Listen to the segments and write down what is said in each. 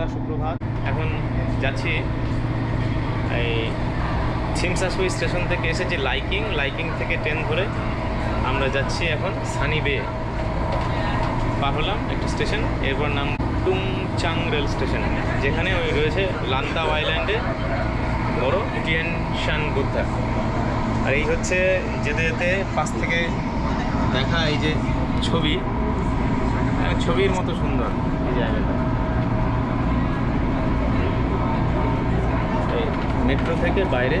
বন্ধুরা সুপ্রভাত। এখন যাচ্ছি এই ছিমসাসুই স্টেশন থেকে এসেছি লাইকিং লাইকিং থেকে ট্রেন ধরে আমরা যাচ্ছি এখন সানি বে পার হলাম একটা স্টেশন এরপর নাম টুংচাং রেল স্টেশন যেখানে ওই রয়েছে লান্তাও আইল্যান্ডে বড় টিয়েন শান বুদ্ধা। আর এই হচ্ছে যেতে যেতে পাশ থেকে দেখা এই যে ছবি। হ্যাঁ, ছবির মতো সুন্দর এই জায়গাটা এই মেট্রো থেকে বাইরে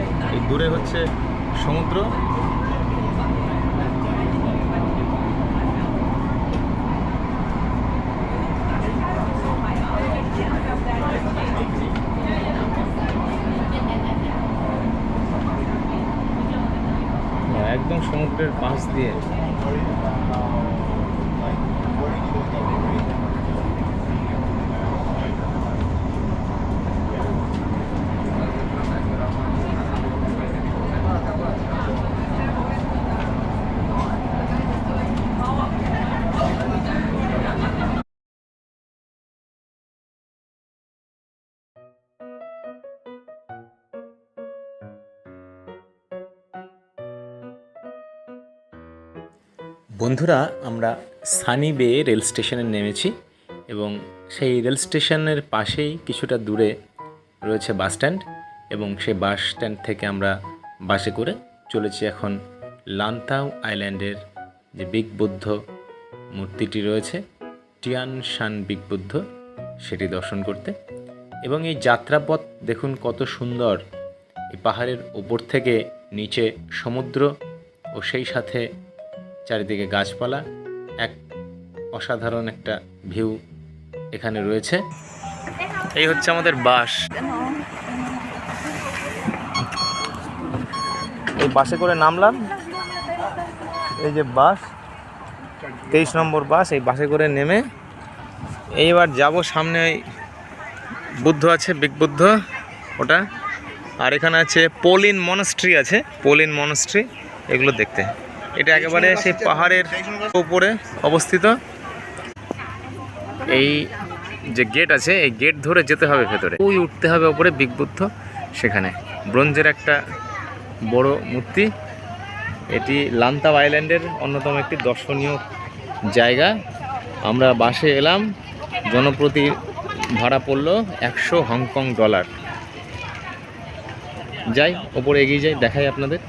দূরে হচ্ছে সমুদ্র। বন্ধুরা, আমরা সানি বে রেল স্টেশনে নেমেছি এবং সেই রেল স্টেশনের পাশেই কিছুটা দূরে রয়েছে বাস স্ট্যান্ড এবং সেই বাস স্ট্যান্ড থেকে আমরা বাসে করে চলেছি এখন লান্তাও আইল্যান্ডের যে বিগ বুদ্ধ মূর্তিটি রয়েছে টিয়ান শান বিগ বুদ্ধ, সেটি দর্শন করতে। এবং এই যাত্রাপথ দেখুন কত সুন্দর। এই পাহাড়ের ওপর থেকে নিচে সমুদ্র ও সেই সাথে চারিদিকে গাছপালা, এক অসাধারণ একটা ভিউ এখানে রয়েছে। এই হচ্ছে আমাদের বাস। এই বাসে করে নামলাম। এই যে বাস, তেইশ নম্বর বাস, এই বাসে করে নেমে এইবার যাব সামনে ওই বুদ্ধ আছে, বিগ বুদ্ধ, ওটা। আর এখানে আছে পোলিন মনস্ট্রি আছে, পোলিন মনস্ট্রি, এগুলো দেখতে। এটা একেবারে সেই পাহাড়ের উপরে অবস্থিত। এই যে গেট আছে, এই গেট ধরে যেতে হবে ভেতরে। ওই উঠতে হবে ওপরে বিগ বুদ্ধ সেখানে। ব্রোঞ্জের একটা বড় মূর্তি। এটি লান্তাও আইল্যান্ডের অন্যতম একটি দর্শনীয় জায়গা। আমরা বাসে এলাম, জনপ্রতি ভাড়া পড়ল একশো হংকং ডলার। যাই, ওপরে এগিয়ে যাই, দেখাই আপনাদের।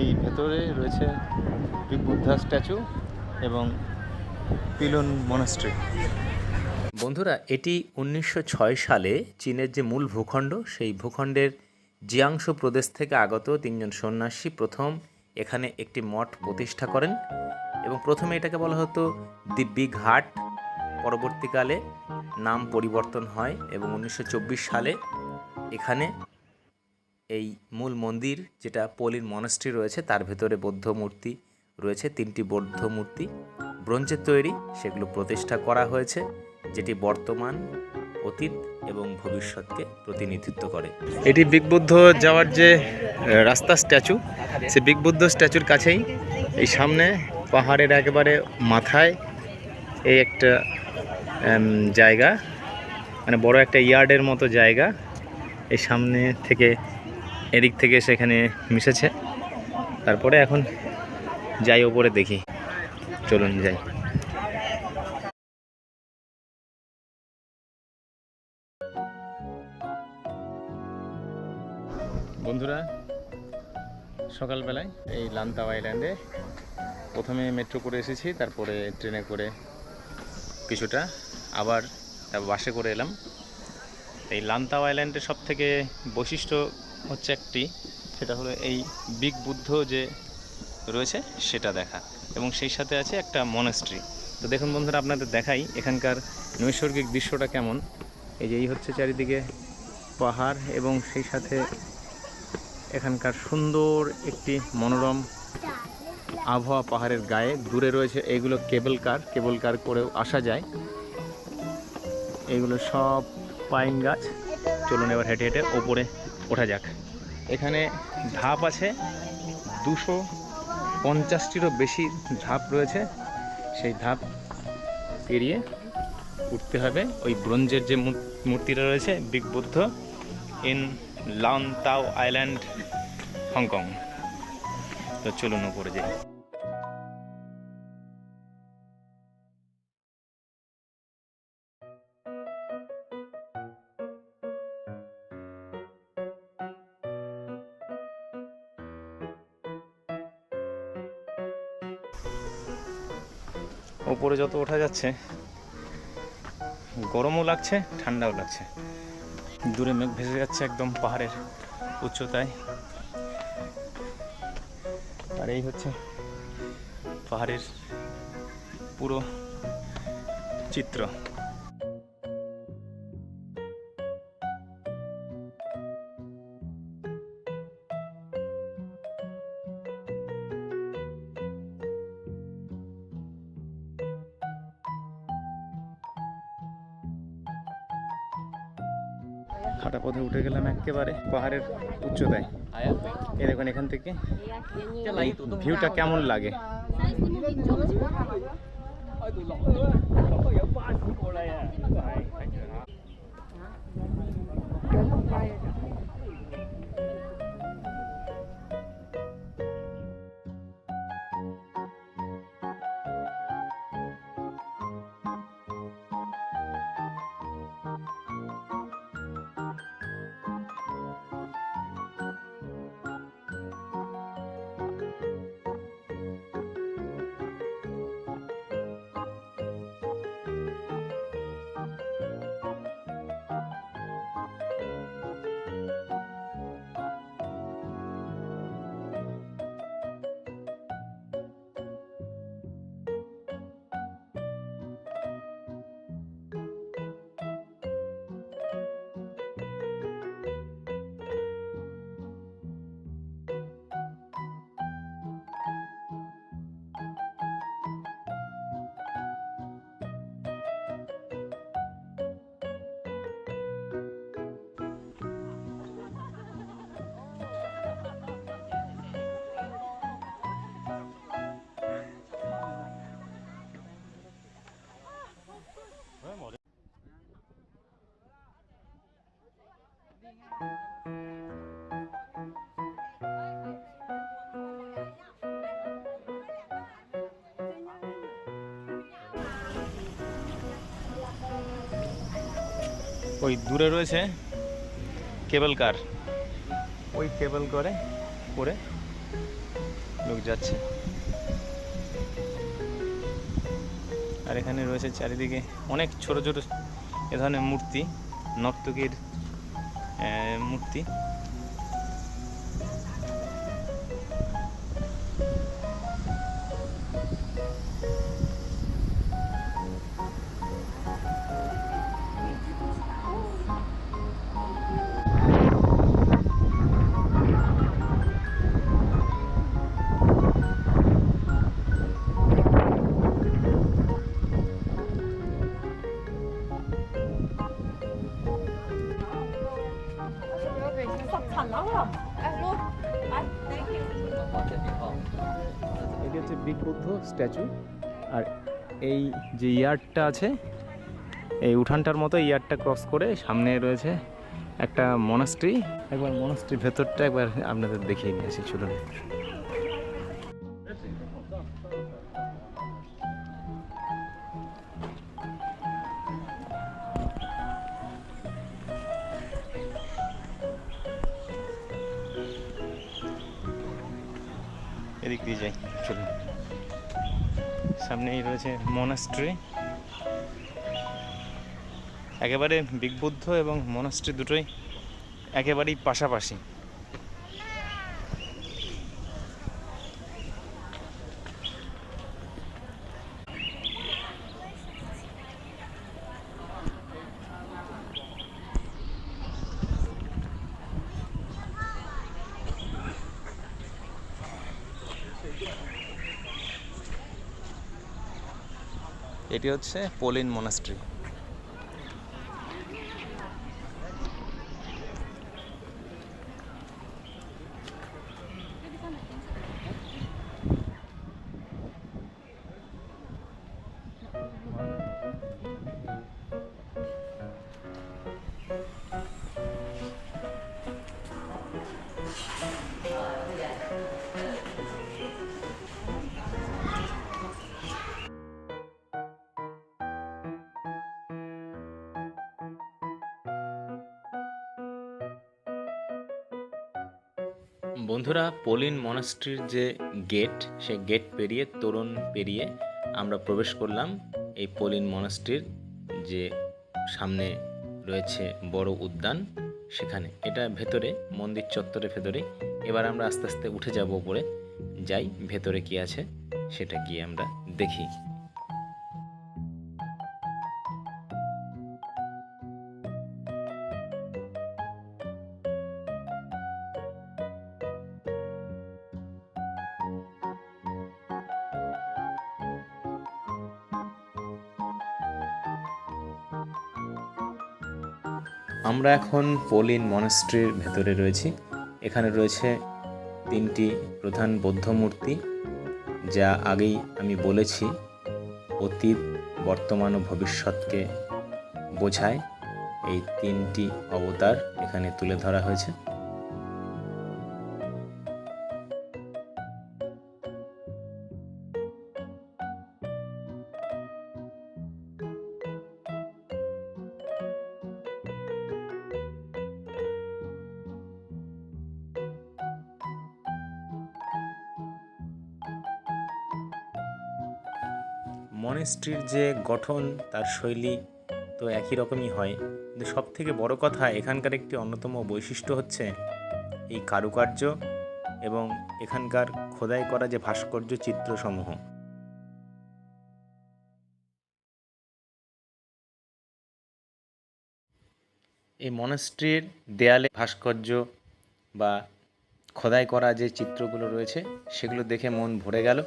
এই ভেতরে রয়েছে বুদ্ধা স্ট্যাচু এবং পিলন মনাস্ট্রি। বন্ধুরা, এটি উনিশশো ছয় সালে চীনের যে মূল ভূখণ্ড, সেই ভূখণ্ডের জিয়াংশ প্রদেশ থেকে আগত তিনজন সন্ন্যাসী প্রথম এখানে একটি মঠ প্রতিষ্ঠা করেন এবং প্রথমে এটাকে বলা হতো দিব্যি ঘাট পরবর্তীকালে নাম পরিবর্তন হয় এবং উনিশশো চব্বিশ সালে এখানে এই মূল মন্দির, যেটা পলির মনাস্ট্রি রয়েছে, তার ভেতরে বৌদ্ধ মূর্তি রয়েছে, তিনটি বৌদ্ধ মূর্তি। ব্রোঞ্জের তৈরি, সেগুলো প্রতিষ্ঠা করা হয়েছে, যেটি বর্তমান অতীত এবং ভবিষ্যৎকে প্রতিনিধিত্ব করে। এটি বিগ বুদ্ধ যাওয়ার যে রাস্তা স্ট্যাচু, সে বিগ বুদ্ধ স্ট্যাচুর কাছেই এই সামনে পাহাড়ের একেবারে মাথায় এই একটা জায়গা মানে বড় একটা ইয়ার্ডের মতো জায়গা, এই সামনে থেকে এদিক থেকে সেখানে মিশেছে। তারপরে এখন যাই ওপরে দেখি। চলুন যাই। বন্ধুরা, সকালবেলায় এই লান্তাও আইল্যান্ডে প্রথমে মেট্রো করে এসেছি, তারপরে ট্রেনে করে কিছুটা আবার বাসে করে এলাম। এই লান্তাও আইল্যান্ডের সব থেকে বৈশিষ্ট্য হচ্ছে একটি, সেটা হলো এই বিগ বুদ্ধ যে রয়েছে সেটা দেখা। এবং সেই সাথে আছে একটা মনেস্ট্রি তো দেখুন বন্ধুরা, আপনাদের দেখাই এখানকার নৈসর্গিক দৃশ্যটা কেমন। এই যে এই হচ্ছে চারিদিকে পাহাড় এবং সেই সাথে এখানকার সুন্দর একটি মনোরম আবহাওয়া পাহাড়ের গায়ে। দূরে রয়েছে, এইগুলো কেবল কার কেবল কার করেও আসা যায়। এইগুলো সব পাইন গাছ। চলুন এবার হেঁটে হেঁটে ওপরে ওঠা যাক। এখানে ধাপ আছে। দুশো পঞ্চাশটিরও বেশি ধাপ রয়েছে। সেই ধাপ পেরিয়ে উঠতে হবে। ওই ব্রোঞ্জের যে মূর্তিটা রয়েছে, বিগ বুদ্ধ, ইন লান তাও আইল্যান্ড, হংকং। তো চলুন ওপরে যাই। ওপরে যত ওঠা যাচ্ছে, গরমও লাগছে, ঠান্ডাও লাগছে। দূরে মেঘ ভেসে যাচ্ছে একদম পাহাড়ের উচ্চতায়। আর এই হচ্ছে পাহাড়ের পুরো চিত্র। হাঁটা পথে উঠে গেলাম একেবারে পাহাড়ের উচ্চতায়। এ দেখুন এখান থেকে ভিউটা কেমন লাগে? ওই দূরে রয়েছে কেবল কার। ওই কেবল করে করে লোক যাচ্ছে। আর এখানে রয়েছে চারিদিকে অনেক ছোট ছোট এ ধরনের মূর্তি নর্তকীর মূর্তি। স্ট্যাচু। আর এই যে ইয়ার্ডটা আছে, এই উঠানটার মতো ইয়ার্ডটা ক্রস করে সামনে রয়েছে একটা মনাস্ট্রি। একবার মনাস্ট্রির ভেতরটা একবার আপনাদের দেখিয়ে নিয়ে আসি, চলুন। এদিক দিয়ে যাই, চলুন। সামনেই রয়েছে মনাস্ট্রি একেবারে বিগ বুদ্ধ এবং মনাস্ট্রি দুটোই একেবারেই পাশাপাশি। এটি হচ্ছে পোলিন মনাস্ট্রি। বন্ধুরা পোলিন মনাস্ট্রির যে গেট সে গেট পেরিয়ে, তোরণ পেরিয়ে আমরা প্রবেশ করলাম এই পোলিন মনাস্ট্রির যে সামনে রয়েছে বড় উদ্যান সেখানে। এটা ভেতরে, মন্দির চত্বরের ভেতরে এবার আমরা আস্তে আস্তে উঠে যাব উপরে। যাই, ভেতরে কি আছে সেটা গিয়ে আমরা দেখি। আমরা এখন পোলিন মনাস্ট্রির ভেতরে রয়েছি। এখানে রয়েছে তিনটি প্রধান বৌদ্ধ মূর্তি, যা আগেই আমি বলেছি অতীত, বর্তমান ও ভবিষ্যৎকে বোঝায়। এই তিনটি অবতার এখানে তুলে ধরা হয়েছে। মনেস্ট্রির যে গঠন, তার শৈলী তো একই রকমই হয়। কিন্তু সব থেকে বড় কথা, এখানকার একটি অন্যতম বৈশিষ্ট্য হচ্ছে এই কারুকার্য এবং এখানকার খোদাই করা যে ভাস্কর্য চিত্রসমূহ। এই মনেস্ট্রির দেয়ালে ভাস্কর্য বা খোদাই করা যে চিত্রগুলো রয়েছে, সেগুলো দেখে মন ভরে গেল।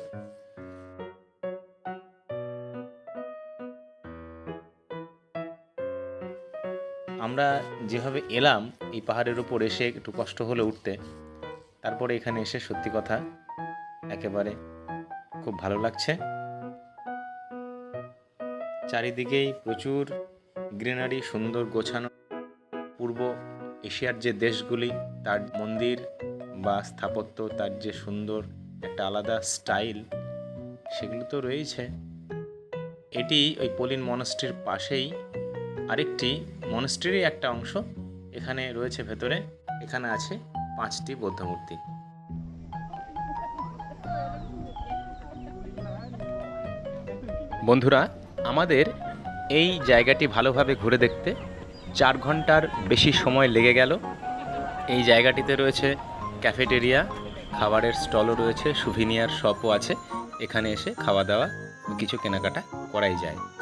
আমরা যেভাবে এলাম, এই পাহাড়ের উপর এসে একটু কষ্ট হলে উঠতে, তারপরে এখানে এসে সত্যি কথা, একেবারে খুব ভালো লাগছে। চারিদিকেই প্রচুর গ্রিনারি, সুন্দর গোছানো। পূর্ব এশিয়ার যে দেশগুলি, তার মন্দির বা স্থাপত্য, তার যে সুন্দর একটা আলাদা স্টাইল, সেগুলো তো রয়েছে। এটি ওই পলিন মনস্ট্রির পাশেই আরেকটি মনস্ট্রিরই একটা অংশ এখানে রয়েছে ভেতরে, এখানে আছে পাঁচটি বৌদ্ধ মূর্তি। বন্ধুরা, আমাদের এই জায়গাটি ভালোভাবে ঘুরে দেখতে চার ঘণ্টার বেশি সময় লেগে গেল। এই জায়গাটিতে রয়েছে ক্যাফেটেরিয়া, খাবারের স্টলও রয়েছে, সুভিনিয়ার শপও আছে। এখানে এসে খাওয়া দাওয়া কিছু কেনাকাটা করাই যায়।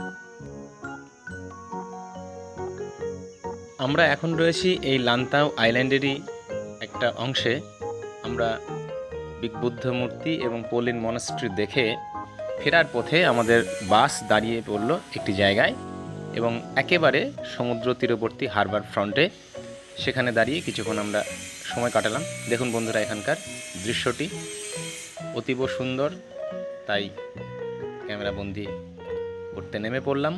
আমরা এখন রয়েছি এই লান্তাও আইল্যান্ডেরই একটা অংশে। আমরা বিগ বুদ্ধ মূর্তি এবং পোলিন মনাস্ট্রি দেখে ফেরার পথে আমাদের বাস দাঁড়িয়ে পড়ল একটি জায়গায় এবং একেবারে সমুদ্র তীরবর্তী হারবার ফ্রন্টে সেখানে দাঁড়িয়ে কিছুক্ষণ আমরা সময় কাটালাম। দেখুন বন্ধুরা এখানকার দৃশ্যটি। অতীব সুন্দর, তাই ক্যামেরা বন্দি করতে নেমে পড়লাম।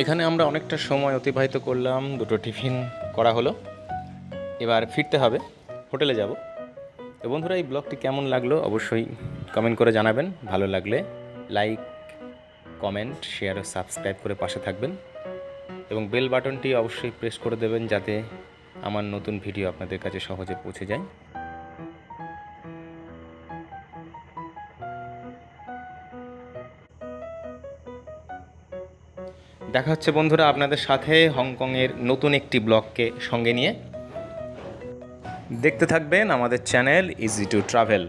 এখানে আমরা অনেকটা সময় অতিবাহিত করলাম, দুটো টিফিন করা হলো। এবার ফিরতে হবে, হোটেলে যাব। তো বন্ধুরা, এই ব্লগটি কেমন লাগল অবশ্যই কমেন্ট করে জানাবেন। ভালো লাগলে লাইক কমেন্ট শেয়ার ও সাবস্ক্রাইব করে পাশে থাকবেন। এবং বেল বাটনটি অবশ্যই প্রেস করে দেবেন যাতে আমার নতুন ভিডিও আপনাদের কাছে সহজে পৌঁছে যায়। দেখা হচ্ছে বন্ধুরা আপনাদের সাথে হংকংয়ের নতুন একটি ব্লগকে সঙ্গে নিয়ে। দেখতে থাকবেন আমাদের চ্যানেল ইজি টু ট্রাভেল